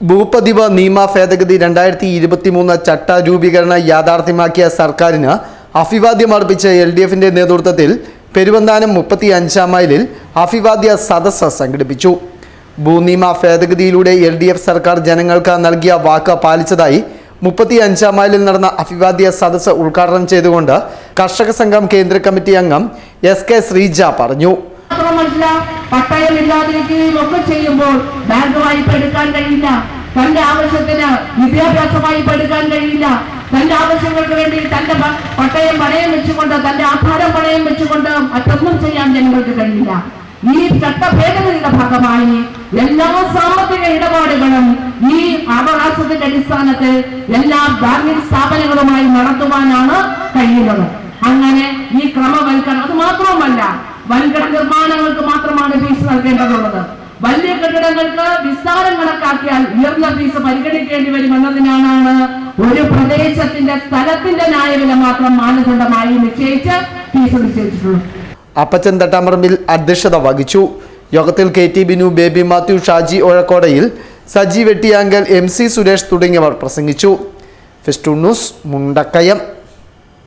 ഭൂപതിവ് നിയമ ഭേദഗതി രണ്ടായിരത്തി ഇരുപത്തി മൂന്ന് ചട്ട രൂപീകരണം യാഥാർത്ഥ്യമാക്കിയ സർക്കാരിന് അഭിവാദ്യം അർപ്പിച്ച എൽ ഡി എഫിന്റെ നേതൃത്വത്തിൽ പെരുവന്താനം മുപ്പത്തി അഞ്ചാം മൈലിൽ അഭിവാദ്യ സദസ്സ് സംഘടിപ്പിച്ചു. ഭൂനിയമ ഭേദഗതിയിലൂടെ എൽ ഡി എഫ് സർക്കാർ ജനങ്ങൾക്ക് നൽകിയ വാക്ക് പാലിച്ചതായി മുപ്പത്തി അഞ്ചാം മൈലിൽ നടന്ന അഭിവാദ്യ സദസ്സ് ഉദ്ഘാടനം ചെയ്തുകൊണ്ട് കർഷക സംഘം കേന്ദ്ര കമ്മിറ്റി അംഗം എസ് കെ ശ്രീജ പറഞ്ഞു. മാത്രമല്ല പട്ടയമില്ലാതിരിക്കുകയും ഒക്കെ ചെയ്യുമ്പോൾ ബാങ്ക് വായ്പ എടുക്കാൻ കഴിയില്ല. തന്റെ ആവശ്യത്തിന് വിദ്യാഭ്യാസ വായ്പ എടുക്കാൻ കഴിയില്ല. തന്റെ ആവശ്യങ്ങൾക്ക് വേണ്ടി തന്റെ പട്ടയം പണയം വെച്ചുകൊണ്ട് തന്റെ ആധാരം പണയം വെച്ചുകൊണ്ട് മറ്റൊന്നും ചെയ്യാൻ ജനങ്ങൾക്ക് കഴിയില്ല. ഈ ചട്ടഭേദഗതിയുടെ ഭാഗമായി എല്ലാ സാമ്പത്തിക ഇടപാടുകളും ഈ അവകാശത്തിന്റെ അടിസ്ഥാനത്തിൽ എല്ലാ ബാങ്കിംഗ് സ്ഥാപനങ്ങളുമായി നടത്തുവാനാണ് കഴിയുന്നത്. അങ്ങനെ ഈ ക്രമവൽക്കരണം അത് മാത്രവുമല്ല വൻകിട നിർമ്മാണങ്ങൾക്ക് മാത്രമാണ് ഫീസ് നൽകേണ്ടതുള്ളത്. വലിയ കെട്ടിടങ്ങൾക്ക് വിസ്താരം കണക്കാക്കിയാൽ ഉയർന്ന ഫീസ് പരിഗണിക്കേണ്ടി വരും എന്നതിനാണ് ഒരു പ്രദേശത്തിന്റെ സ്ഥലത്തിന്റെ ന്യായവില മാത്രം മാനദണ്ഡമായി നിശ്ചയിച്ച് ഫീസ് നിശ്ചയിച്ചിട്ടുള്ളത്. അപ്പച്ചൻ തട്ടാമറമ്പിൽ അധ്യക്ഷത വഹിച്ചു. യോഗത്തിൽ കെ ടി ബിനു ബേബി മാത്യു ഷാജി ഒഴക്കോടയിൽ സജി വെട്ടിയാങ്കൽ എം സി സുരേഷ് തുടങ്ങിയവർ പ്രസംഗിച്ചു. ഫെസ്റ്റു ന്യൂസ് മുണ്ടക്കയം.